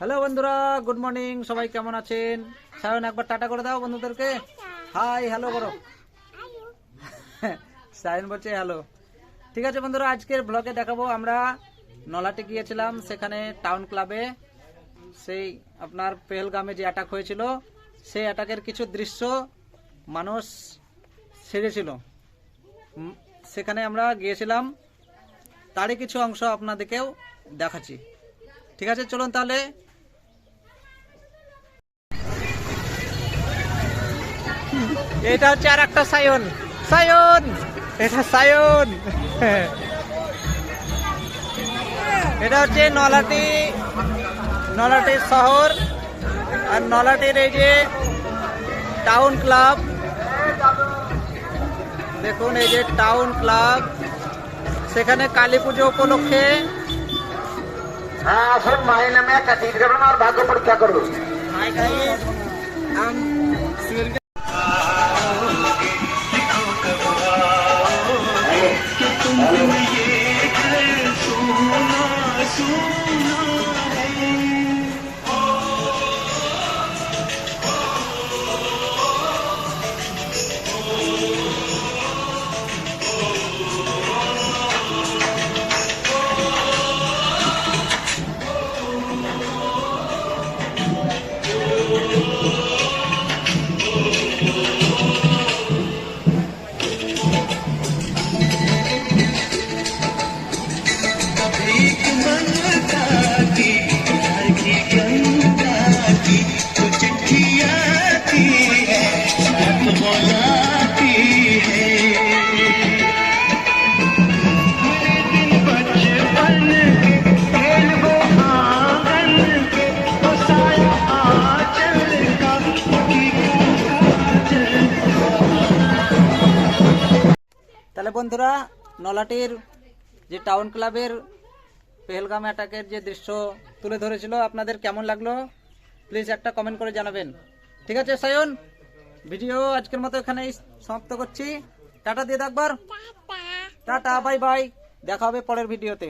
Hello বন্ধুরা। Good morning সবাই কেমন আছেন? সায়ন, একবার টাটা করে দাও বন্ধুদেরকে। হাই হ্যালো করো সায়ন বলছে হ্যালো ঠিক আছে বন্ধুরা, আজকের ব্লগে দেখাবো আমরা। নলাটে গিয়েছিলাম, সেখানে টাউন ক্লাবে সেই আপনার পেহেলগামে যে অ্যাটাক হয়েছিল, সেই অ্যাটাকের কিছু দৃশ্য মানুষ ছেড়েছিল। সেখানে আমরা গিয়েছিলাম। তারই কিছু অংশ আপনাদেরকেও দেখাচ্ছি। ঠিক আছে, চলুন তাহলে। এটা হচ্ছে আর একটা সায়ন। সায়ন! এটা সায়ন। এটা হচ্ছে নলাটি নলাটির শহর আর নলাটির এই যে টাউন ক্লাব। দেখুন এই যে টাউন ক্লাব। সেখানে কালী পুজো উপলক্ষে আসুন টিট আর ভাগ্য পরীক্ষা করুন তাহলে বন্ধুরা নলাটির যে টাউন ক্লাবের পেহেলগাম অ্যাটাকের যে দৃশ্য তুলে ধরেছিল আপনাদের কেমন লাগল? প্লিজ একটা কমেন্ট করে জানাবেন। ঠিক আছে সায়ন? ভিডিও আজকের মতো এখানেই সমাপ্ত করছি। টাটা দিয়ে থাকবার টাটা বাই বাই দেখা হবে পরের ভিডিওতে